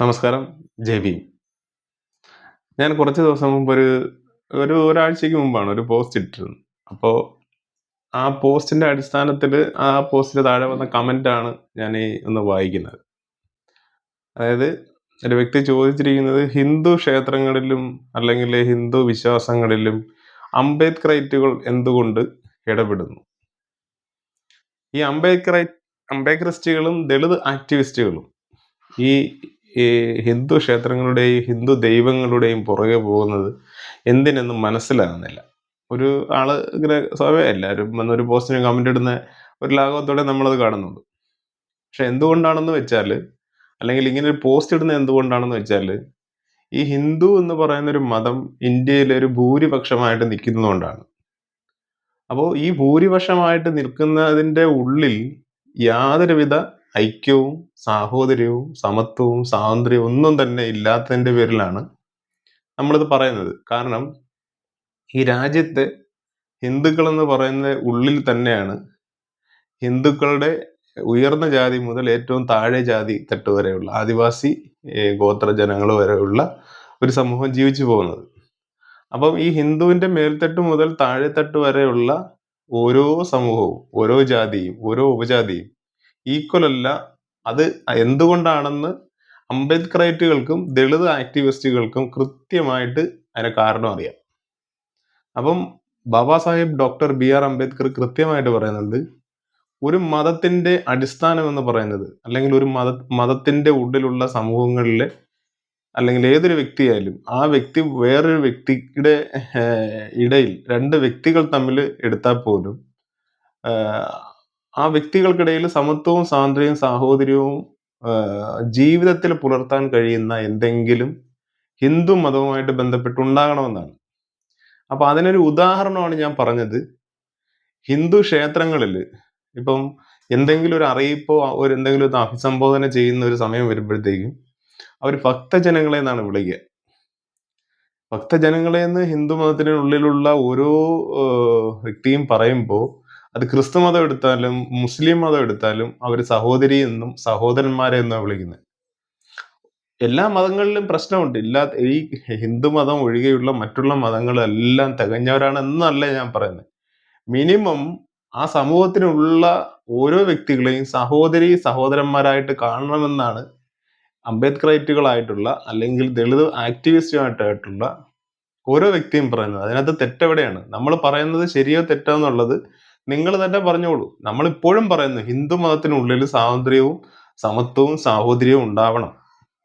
നമസ്കാരം. J B ഞാൻ കുറച്ച് ദിവസം മുമ്പ് ഒരു ഒരു ഒരാഴ്ചയ്ക്ക് മുമ്പാണ് ഒരു പോസ്റ്റ് ഇട്ടിരുന്നത്. അപ്പോൾ ആ പോസ്റ്റിന്റെ അടിസ്ഥാനത്തിൽ ആ പോസ്റ്റിന് താഴെ വന്ന കമന്റാണ് ഞാൻ ഈ ഒന്ന് വായിക്കുന്നത്. അതായത് ഒരു വ്യക്തി ചോദിച്ചിരിക്കുന്നത് ഹിന്ദു ക്ഷേത്രങ്ങളിലും അല്ലെങ്കിൽ ഹിന്ദു വിശ്വാസങ്ങളിലും അംബേദ്കറൈറ്റുകൾ എന്തുകൊണ്ട് ഇടപെടുന്നു? ഈ അംബേദ്കറൈ അംബേദ്കറിസ്റ്റുകളും ദളിത് ആക്ടിവിസ്റ്റുകളും ഈ ഈ ഹിന്ദു ക്ഷേത്രങ്ങളുടെയും ഹിന്ദു ദൈവങ്ങളുടെയും പുറകെ പോകുന്നത് എന്തിനെന്ന് മനസ്സിലാകുന്നില്ല. ഒരു ആൾ ഇങ്ങനെ സ്വയമേ എല്ലാവരും ഒരു പോസ്റ്റിന് കമന്റ് ഇടുന്ന ഒരു ലാഘവത്തോടെ നമ്മളത് കാണുന്നുണ്ട്. പക്ഷെ എന്തുകൊണ്ടാണെന്ന് വെച്ചാൽ അല്ലെങ്കിൽ ഇങ്ങനെ ഒരു പോസ്റ്റ് ഇടുന്നത് എന്തുകൊണ്ടാണെന്ന് വെച്ചാൽ ഈ ഹിന്ദു എന്ന് പറയുന്ന ഒരു മതം ഇന്ത്യയിൽ ഒരു ഭൂരിപക്ഷമായിട്ട് നിൽക്കുന്നതുകൊണ്ടാണ്. അപ്പോൾ ഈ ഭൂരിപക്ഷമായിട്ട് നിൽക്കുന്നതിന്റെ ഉള്ളിൽ യാതൊരുവിധ ഐക്യവും സാഹോദര്യവും സമത്വവും സ്വാതന്ത്ര്യവും ഒന്നും തന്നെ ഇല്ലാത്തതിന്റെ പേരിലാണ് നമ്മളിത് പറയുന്നത്. കാരണം ഈ രാജ്യത്തെ ഹിന്ദുക്കൾ എന്ന് പറയുന്ന ഉള്ളിൽ തന്നെയാണ് ഹിന്ദുക്കളുടെ ഉയർന്ന ജാതി മുതൽ ഏറ്റവും താഴെ ജാതി തട്ട് വരെയുള്ള ആദിവാസി ഗോത്ര ജനങ്ങൾ വരെയുള്ള ഒരു സമൂഹം ജീവിച്ചു പോകുന്നത്. അപ്പം ഈ ഹിന്ദുവിന്റെ മേൽത്തട്ട് മുതൽ താഴെത്തട്ട് വരെയുള്ള ഓരോ സമൂഹവും ഓരോ ജാതിയും ഓരോ ഉപജാതിയും ഈക്വൽ അല്ല. അത് എന്തുകൊണ്ടാണെന്ന് അംബേദ്കറേറ്റുകൾക്കും ദളിത് ആക്ടിവിസ്റ്റുകൾക്കും കൃത്യമായിട്ട് അതിന് കാരണം അറിയാം. അപ്പം Baba Saheb doctor B R Ambedkar കൃത്യമായിട്ട് പറയുന്നത് ഒരു മതത്തിന്റെ അടിസ്ഥാനം എന്ന് പറയുന്നത് അല്ലെങ്കിൽ ഒരു മത മതത്തിന്റെ ഉള്ളിലുള്ള സമൂഹങ്ങളിലെ അല്ലെങ്കിൽ ഏതൊരു വ്യക്തിയായാലും ആ വ്യക്തി വേറൊരു വ്യക്തിയുടെ ഇടയിൽ രണ്ട് വ്യക്തികൾ തമ്മിൽ എടുത്താൽ പോലും ആ വ്യക്തികൾക്കിടയിൽ സമത്വവും സ്വാതന്ത്ര്യവും സാഹോദര്യവും ജീവിതത്തിൽ പുലർത്താൻ കഴിയുന്ന എന്തെങ്കിലും ഹിന്ദു മതവുമായിട്ട് ബന്ധപ്പെട്ടുണ്ടാകണമെന്നാണ്. അപ്പൊ അതിനൊരു ഉദാഹരണമാണ് ഞാൻ പറഞ്ഞത്. ഹിന്ദു ക്ഷേത്രങ്ങളിൽ ഇപ്പം എന്തെങ്കിലും ഒരു അറിയിപ്പോ ഒരു എന്തെങ്കിലും അഭിസംബോധന ചെയ്യുന്ന ഒരു സമയം വരുമ്പോഴത്തേക്കും അവർ ഭക്തജനങ്ങളെ എന്നാണ് വിളിക്കുക. ഭക്തജനങ്ങളെ എന്ന് ഹിന്ദു മതത്തിനുള്ളിലുള്ള ഓരോ വ്യക്തിയും പറയുമ്പോൾ അത് ക്രിസ്തു മതം എടുത്താലും മുസ്ലിം മതം എടുത്താലും അവർ സഹോദരി എന്നും സഹോദരന്മാരെ എന്നാണ് വിളിക്കുന്നത് എല്ലാ മതങ്ങളിലും പ്രശ്നമുണ്ട്. ഇല്ലാ ഈ ഹിന്ദു മതം ഒഴികെയുള്ള മറ്റുള്ള മതങ്ങളെല്ലാം തികഞ്ഞവരാണ് എന്നല്ല ഞാൻ പറയുന്നത് മിനിമം ആ സമൂഹത്തിനുള്ള ഓരോ വ്യക്തികളെയും സഹോദരി സഹോദരന്മാരായിട്ട് കാണണമെന്നാണ് അംബേദ്കറൈറ്റുകളായിട്ടുള്ള അല്ലെങ്കിൽ ദളിത് ആക്ടിവിസ്റ്റുമായിട്ടായിട്ടുള്ള ഓരോ വ്യക്തിയും പറയുന്നത്. അതിനകത്ത് തെറ്റെവിടെയാണ്? നമ്മൾ പറയുന്നത് ശരിയോ തെറ്റോ എന്നുള്ളത് നിങ്ങൾ തന്നെ പറഞ്ഞോളൂ. നമ്മൾ ഇപ്പോഴും പറയുന്നു ഹിന്ദു മതത്തിനുള്ളിൽ സ്വാതന്ത്ര്യവും സമത്വവും സാഹോദര്യവും ഉണ്ടാവണം.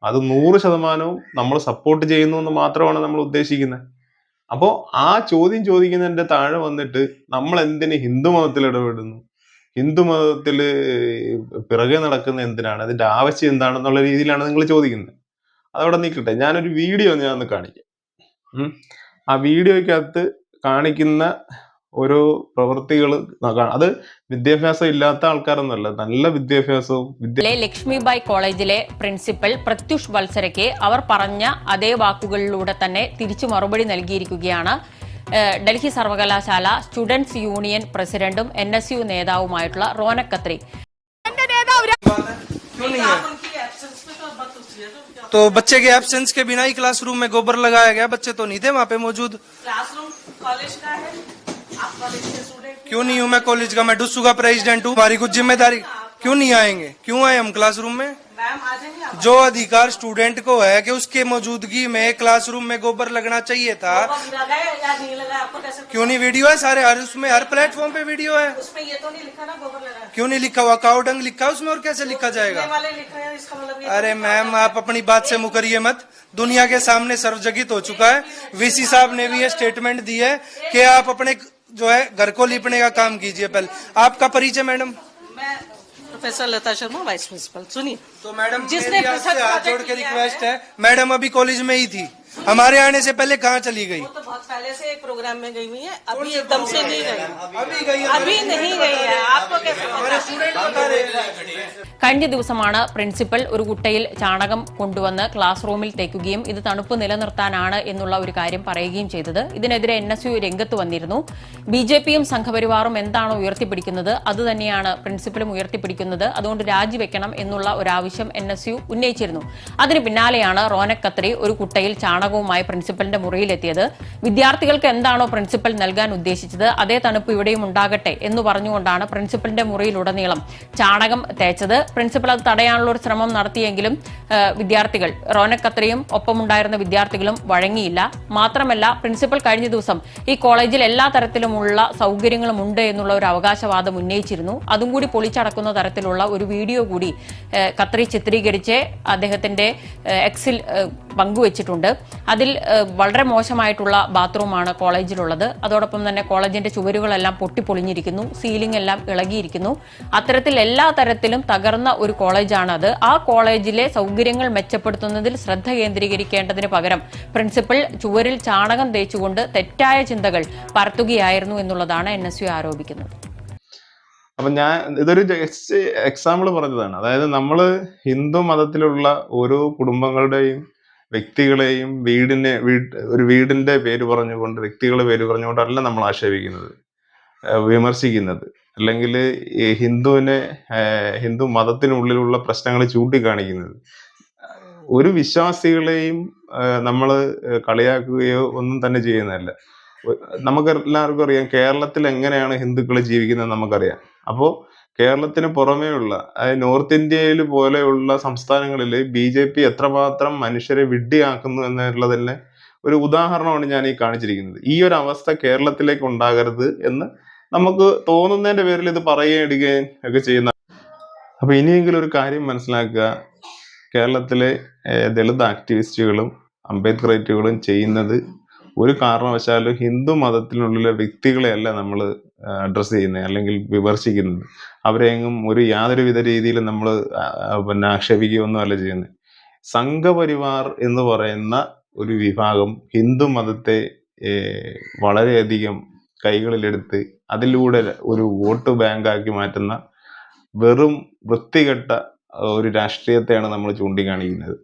അത് നൂറ് ശതമാനവും നമ്മൾ സപ്പോർട്ട് ചെയ്യുന്നു എന്ന് മാത്രമാണ് നമ്മൾ ഉദ്ദേശിക്കുന്നത് അപ്പോൾ ആ ചോദ്യം ചോദിക്കുന്നതിന്റെ താഴെ വന്നിട്ട് നമ്മൾ എന്തിന് ഹിന്ദു മതത്തിൽ ഇടപെടുന്നു? ഹിന്ദു മതത്തിൽ പിറകെ നടക്കുന്ന എന്തിനാണ്? അതിന്റെ ആവശ്യം എന്താണെന്നുള്ള രീതിയിലാണ് നിങ്ങൾ ചോദിക്കുന്നത് അതവിടെ നിൽക്കട്ടെ. ഞാനൊരു വീഡിയോ ഞാൻ ഒന്ന് കാണിക്കാം. ആ വീഡിയോയ്ക്കകത്ത് കാണിക്കുന്ന ഓരോ പ്രവൃത്തികൾ അത് വിദ്യാഭ്യാസം ഇല്ലാത്ത ആൾക്കാരൊന്നുമല്ല നല്ല വിദ്യാഭ്യാസവും വിദ്യ ലെ ലക്ഷ്മിബായ് കോളേജിലെ പ്രിൻസിപ്പൽ പ്രത്യുഷ് വത്സരയ്ക്ക് അവർ പറഞ്ഞ അതേ വാക്കുകളിലൂടെ തന്നെ തിരിച്ചു മറുപടി നൽകിയിരിക്കുകയാണ് ഏഹ് ഡൽഹി സർവകലാശാല സ്റ്റുഡൻസ് യൂണിയൻ പ്രസിഡന്റും എൻ എസ് യു നേതാവുമായിട്ടുള്ള റോനക് കത്രി क्यों नहीं है तो बच्चे के एब्सेंस के बिना ही क्लासरूम में गोबर लगाया गया बच्चे तो नहीं थे वहाँ पे मौजूद क्लासरूम कॉलेज का है क्यों नहीं हूँ मैं कॉलेज का? मैं डुस्सू का प्रेसिडेंट हूँ। हमारी कुछ ज़िम्मेदारी? क्यों नहीं आएँगे? क्यों आए हम क्लासरूम में? जो अधिकार स्टूडेंट को है कि उसके मौजूदगी में क्लासरूम में गोबर लगना चाहिए था। लगाए या नहीं लगाए आपको कैसे क्यों नहीं वीडियो है सारे? हर उसमें हर प्लेटफॉर्म पे वीडियो है। उसमें ये तो नहीं लिखा ना गोबर लगाए क्यों नहीं लिखा हुआ? काउडंग लिखा है उसमें और कैसे लिखा जाएगा? मतलब अरे मैम आप अपनी बात से मुकरिए मत। दुनिया के सामने सर्वजगित हो चुका है। वीसी साहब ने भी ये स्टेटमेंट दी है कि आप अपने जो है घर को लिपने का काम कीजिए पहले। आपका परिचय मैडम? मैं professor Lata Sharma vice principal. सुनिए। तो मैडम जिसने हाथ जोड़ के रिक्वेस्ट है। मैडम अभी कॉलेज में ही थी। हमारे आने से पहले कहाँ चली गई वो तो बहुत पहले से एक प्रोग्राम में गई हुई है अभी एकदम से नहीं गई अभी गई अभी नहीं गई है आपको कैसे पता स्टूडेंट बता रहे हैं കഴിഞ്ഞ ദിവസമാണ് പ്രിൻസിപ്പൽ ഒരു കുട്ടയിൽ ചാണകം കൊണ്ടുവന്ന് ക്ലാസ് റൂമിൽ തേക്കുകയും ഇത് തണുപ്പ് നിലനിർത്താനാണ് എന്നുള്ള ഒരു കാര്യം പറയുകയും ചെയ്തത് ഇതിനെതിരെ എൻ എസ് യു രംഗത്ത് വന്നിരുന്നു ബി ജെ പിയും സംഘപരിവാറും എന്താണോ ഉയർത്തിപ്പിടിക്കുന്നത് അത് തന്നെയാണ് പ്രിൻസിപ്പലും ഉയർത്തിപ്പിടിക്കുന്നത് അതുകൊണ്ട് രാജിവെക്കണം എന്നുള്ള ഒരു ആവശ്യം എൻ എസ് യു ഉന്നയിച്ചിരുന്നു അതിന് പിന്നാലെയാണ് റോനക് ഖത്രി ഒരു കുട്ടയിൽ ചാണകവുമായി പ്രിൻസിപ്പലിന്റെ മുറിയിലെത്തിയത്. വിദ്യാർത്ഥികൾക്ക് എന്താണോ പ്രിൻസിപ്പൽ നൽകാൻ ഉദ്ദേശിച്ചത് അതേ തണുപ്പ് ഇവിടെയും ഉണ്ടാകട്ടെ എന്ന് പറഞ്ഞുകൊണ്ടാണ് പ്രിൻസിപ്പലിന്റെ മുറിയിലുടനീളം ചാണകം തേച്ചത്. പ്രിൻസിപ്പൽ അത് തടയാനുള്ള ഒരു ശ്രമം നടത്തിയെങ്കിലും വിദ്യാർത്ഥികൾ റോനക്കത്രയും ഒപ്പമുണ്ടായിരുന്ന വിദ്യാർത്ഥികളും വഴങ്ങിയില്ല. മാത്രമല്ല പ്രിൻസിപ്പൽ കഴിഞ്ഞ ദിവസം ഈ കോളേജിൽ എല്ലാ തരത്തിലുമുള്ള സൗകര്യങ്ങളും ഉണ്ട് എന്നുള്ള ഒരു അവകാശവാദം ഉന്നയിച്ചിരുന്നു. അതും കൂടി പൊളിച്ചടക്കുന്ന തരത്തിലുള്ള ഒരു വീഡിയോ കൂടി കത്രി ചിത്രീകരിച്ച് അദ്ദേഹത്തിന്റെ എക്സിൽ പങ്കുവച്ചിട്ടുണ്ട്. അതിൽ വളരെ മോശമായിട്ടുള്ള ബാത്റൂമാണ് കോളേജിലുള്ളത്. അതോടൊപ്പം തന്നെ കോളേജിന്റെ ചുവരുകളെല്ലാം പൊട്ടിപ്പൊളിഞ്ഞിരിക്കുന്നു. സീലിംഗ് എല്ലാം ഇളകിയിരിക്കുന്നു. അത്തരത്തിൽ എല്ലാ തരത്തിലും തകർന്ന ഒരു കോളേജാണ് അത് ആ കോളേജിലെ സൗകര്യങ്ങൾ മെച്ചപ്പെടുത്തുന്നതിൽ ശ്രദ്ധ കേന്ദ്രീകരിക്കേണ്ടതിന് പകരം പ്രിൻസിപ്പൽ ചുവരിൽ ചാണകം തേച്ചുകൊണ്ട് തെറ്റായ ചിന്തകൾ പരത്തുകയായിരുന്നു എന്നുള്ളതാണ് എൻ എസ് യു ആരോപിക്കുന്നത്. അപ്പൊ ഞാൻ ഇതൊരു ജസ്റ്റ് എക്സാമ്പിൾ പറഞ്ഞതാണ്. അതായത് നമ്മൾ ഹിന്ദു മതത്തിലുള്ള ഓരോ കുടുംബങ്ങളുടെയും വ്യക്തികളെയും വീടിനെ വീട് ഒരു വീടിന്റെ പേര് പറഞ്ഞുകൊണ്ട് വ്യക്തികളെ പേര് പറഞ്ഞുകൊണ്ടല്ല നമ്മൾ ആക്ഷേപിക്കുന്നത് വിമർശിക്കുന്നത്. അല്ലെങ്കിൽ ഹിന്ദുവിനെ ഹിന്ദു മതത്തിനുള്ളിലുള്ള പ്രശ്നങ്ങൾ ചൂണ്ടിക്കാണിക്കുന്നത്. ഒരു വിശ്വാസികളെയും നമ്മൾ കളിയാക്കുകയോ ഒന്നും തന്നെ ചെയ്യുന്നതല്ല. നമുക്ക് എല്ലാവർക്കും അറിയാം കേരളത്തിൽ എങ്ങനെയാണ് ഹിന്ദുക്കൾ ജീവിക്കുന്നത് നമുക്കറിയാം. അപ്പോൾ കേരളത്തിന് പുറമേയുള്ള അതായത് നോർത്ത് ഇന്ത്യയിൽ പോലെയുള്ള സംസ്ഥാനങ്ങളിൽ ബി ജെ പി എത്രമാത്രം മനുഷ്യരെ വിഡ്ഢിയാക്കുന്നു എന്നുള്ളതിന് ഒരു ഉദാഹരണമാണ് ഞാൻ ഈ കാണിച്ചിരിക്കുന്നത്. ഈ ഒരു അവസ്ഥ കേരളത്തിലേക്ക് ഉണ്ടാകരുത് എന്ന് നമുക്ക് തോന്നുന്നതിന്റെ പേരിൽ ഇത് പറയുകയും ഒക്കെ ചെയ്യുന്ന അപ്പൊ ഇനിയെങ്കിലും ഒരു കാര്യം മനസ്സിലാക്കുക. കേരളത്തിലെ ദളിത് ആക്ടിവിസ്റ്റുകളും അംബേദ്കറേറ്റുകളും ചെയ്യുന്നത് ഒരു കാരണവശാലും ഹിന്ദു മതത്തിനുള്ളിലെ വ്യക്തികളെയല്ല നമ്മൾ അഡ്രസ്സ് ചെയ്യുന്നത് അല്ലെങ്കിൽ വിമർശിക്കുന്നത്. അവരെങ്ങും ഒരു യാതൊരു വിധ രീതിയിലും നമ്മൾ പിന്നെ ആക്ഷേപിക്കുകയൊന്നും അല്ല ചെയ്യുന്നത് സംഘപരിവാർ എന്ന് പറയുന്ന ഒരു വിഭാഗം ഹിന്ദു മതത്തെ വളരെയധികം കൈകളിലെടുത്ത് അതിലൂടെ ഒരു വോട്ട് ബാങ്കാക്കി മാറ്റുന്ന വെറും വൃത്തികെട്ട ഒരു രാഷ്ട്രീയത്തെയാണ് നമ്മൾ ചൂണ്ടിക്കാണിക്കുന്നത്.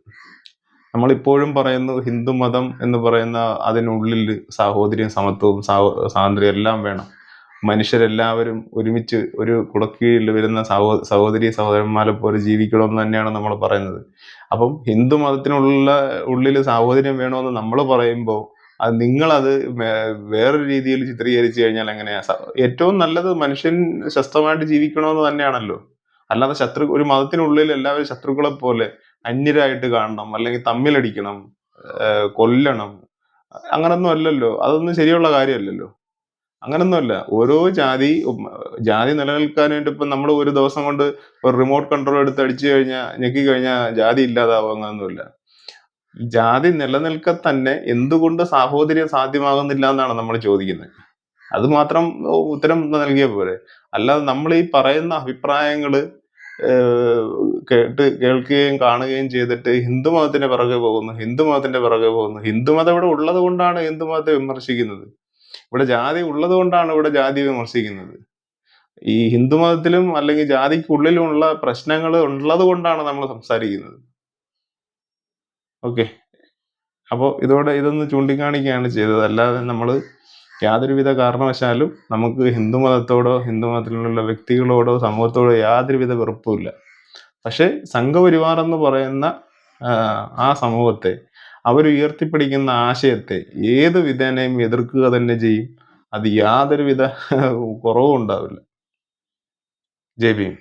നമ്മളിപ്പോഴും പറയുന്നു ഹിന്ദു മതം എന്ന് പറയുന്ന അതിനുള്ളിൽ സാഹോദര്യം സമത്വവും സ്വാതന്ത്ര്യം എല്ലാം വേണം. മനുഷ്യരെല്ലാവരും ഒരുമിച്ച് ഒരു കുടക്കീഴിൽ വരുന്ന സഹോ സഹോദരി സഹോദരന്മാരെ പോലെ ജീവിക്കണമെന്ന് തന്നെയാണ് നമ്മൾ പറയുന്നത്. അപ്പം ഹിന്ദു മതത്തിനുള്ള ഉള്ളിൽ സാഹോദര്യം വേണമെന്ന് നമ്മൾ പറയുമ്പോൾ അത് നിങ്ങളത് വേറൊരു രീതിയിൽ ചിത്രീകരിച്ചു കഴിഞ്ഞാൽ എങ്ങനെയാ? ഏറ്റവും നല്ലത് മനുഷ്യൻ സ്വസ്ഥമായിട്ട് ജീവിക്കണമെന്ന് തന്നെയാണല്ലോ. അല്ലാതെ ശത്രു ഒരു മതത്തിനുള്ളിൽ എല്ലാവരും ശത്രുക്കളെ പോലെ അന്യരായിട്ട് കാണണം അല്ലെങ്കിൽ തമ്മിലടിക്കണം കൊല്ലണം അങ്ങനൊന്നും അല്ലല്ലോ. അതൊന്നും ശരിയുള്ള കാര്യമല്ലല്ലോ. അങ്ങനൊന്നുമല്ല. ഓരോ ജാതി ജാതി നിലനിൽക്കാൻ വേണ്ടി ഇപ്പം നമ്മൾ ഒരു ദിവസം കൊണ്ട് ഒരു റിമോട്ട് കൺട്രോൾ എടുത്ത് അടിച്ചു കഴിഞ്ഞാൽ ഞെക്കി കഴിഞ്ഞാൽ ജാതി ഇല്ലാതാവും അങ്ങനൊന്നുമില്ല. ജാതി നിലനിൽക്കെ തന്നെ എന്തുകൊണ്ട് സാഹോദര്യം സാധ്യമാകുന്നില്ല എന്നാണ് നമ്മൾ ചോദിക്കുന്നത്. അത് മാത്രം ഉത്തരം നൽകിയ പോരെ. അല്ലാതെ നമ്മൾ ഈ പറയുന്ന അഭിപ്രായങ്ങൾ കേട്ട് കേൾക്കുകയും കാണുകയും ചെയ്തിട്ട് ഹിന്ദു മതത്തിന്റെ പിറകെ പോകുന്നു ഹിന്ദുമതത്തിന്റെ പിറകെ പോകുന്നു. ഹിന്ദുമതം ഇവിടെ ഉള്ളത് കൊണ്ടാണ് ഹിന്ദുമതത്തെ വിമർശിക്കുന്നത്. ഇവിടെ ജാതി ഉള്ളത് കൊണ്ടാണ് ഇവിടെ ജാതി വിമർശിക്കുന്നത്. ഈ ഹിന്ദുമതത്തിലും അല്ലെങ്കിൽ ജാതിക്കുള്ളിലുമുള്ള പ്രശ്നങ്ങൾ ഉള്ളത് കൊണ്ടാണ് നമ്മൾ സംസാരിക്കുന്നത്. ഓക്കെ. അപ്പോൾ ഇതോടെ ഇതൊന്ന് ചൂണ്ടിക്കാണിക്കുകയാണ് ചെയ്തത്. അല്ലാതെ നമ്മൾ യാതൊരുവിധ കാരണവശാലും നമുക്ക് ഹിന്ദു മതത്തോടോ ഹിന്ദു മതത്തിലുള്ള വ്യക്തികളോടോ സമൂഹത്തോടോ യാതൊരുവിധ വെറുപ്പുമില്ല. പക്ഷെ സംഘപരിവാർ എന്ന് പറയുന്ന ആ, സമൂഹത്തെ അവർ ഉയർത്തിപ്പിടിക്കുന്ന ആശയത്തെ ഏത് വിധേനയും എതിർക്കുക തന്നെ ചെയ്യും. അത് യാതൊരുവിധ കുറവും ഉണ്ടാവില്ല ജയ് ഭീം.